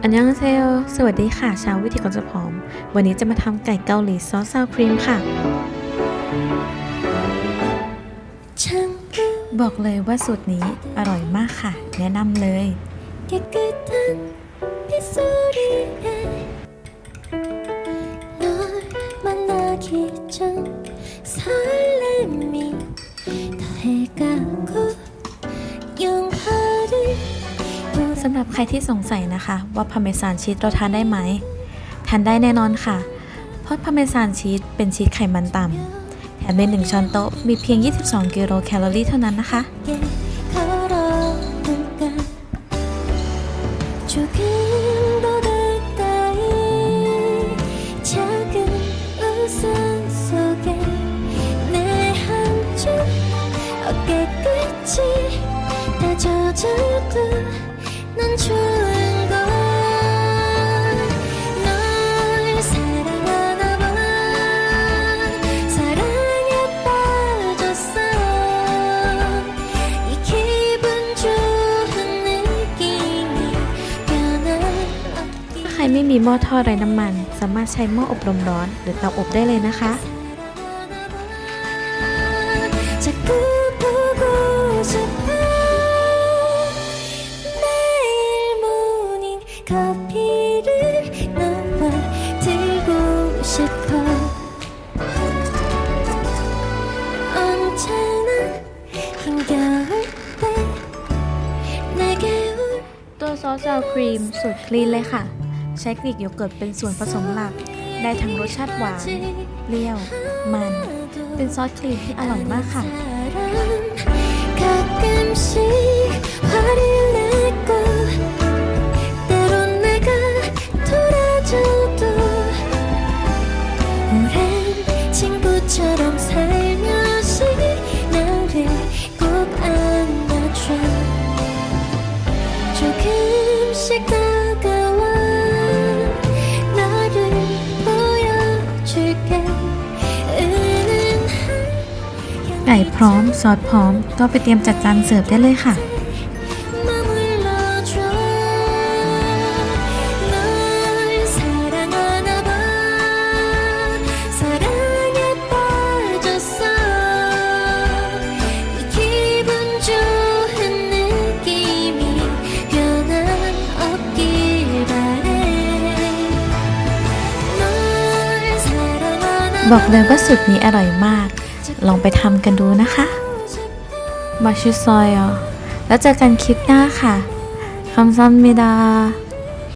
อันยองเซโยสวัสดีค่ะ ชาววิถีก่อนจะผอม วันนี้จะมาทำไก่เกาหลีซอสซาวครีมค่ะ 창문 บอกเลยว่าสูตรนี้อร่อยมากค่ะ แนะนำเลย 깨끗한 빗소리에 널 만나기 전 สำหรับใครที่สงสัยนะคะ ว่าพาเมซานชีสเราทานได้ไหม ทานได้แน่นอนค่ะ เพราะพาเมซานชีสเป็นชีสไขมันต่ำแถมในหนึ่งช้อนโต๊ะมีเพียง 22 กิโลแคลอรี่เท่านั้นนะคะ 게 걸어볼까 조금 더 가까이 작은 웃음 속에 내 한 줌 어깨끝이 다 젖어도 ใครไม่มีหม้อทอดไร้น้ำมัน สามารถใช้หม้ออบลมร้อน หรือเตาอบได้เลยนะคะ 커피를 너와 들고 싶어 언제나 힘겨울 때 내게 올 ตัวซอสซาวครีมสูตรคลีนเลยค่ะ ใช้กรีกโยเกิร์ตเป็นส่วนผสมหลัก ได้ทั้งรสชาติหวาน เปรี้ยว มัน เป็นซอสครีมที่อร่อยมากค่ะ 가끔씩 ไก่พร้อม ซอสพร้อม ก็ไปเตรียมจัดจานเสิร์ฟได้เลยค่ะ บอกเลยว่าสุดนี้อร่อยมาก ลองไปทำกันดูนะคะมาชิซอยอะแล้วเจอกันคลิปหน้าค่ะคำซัมมิดา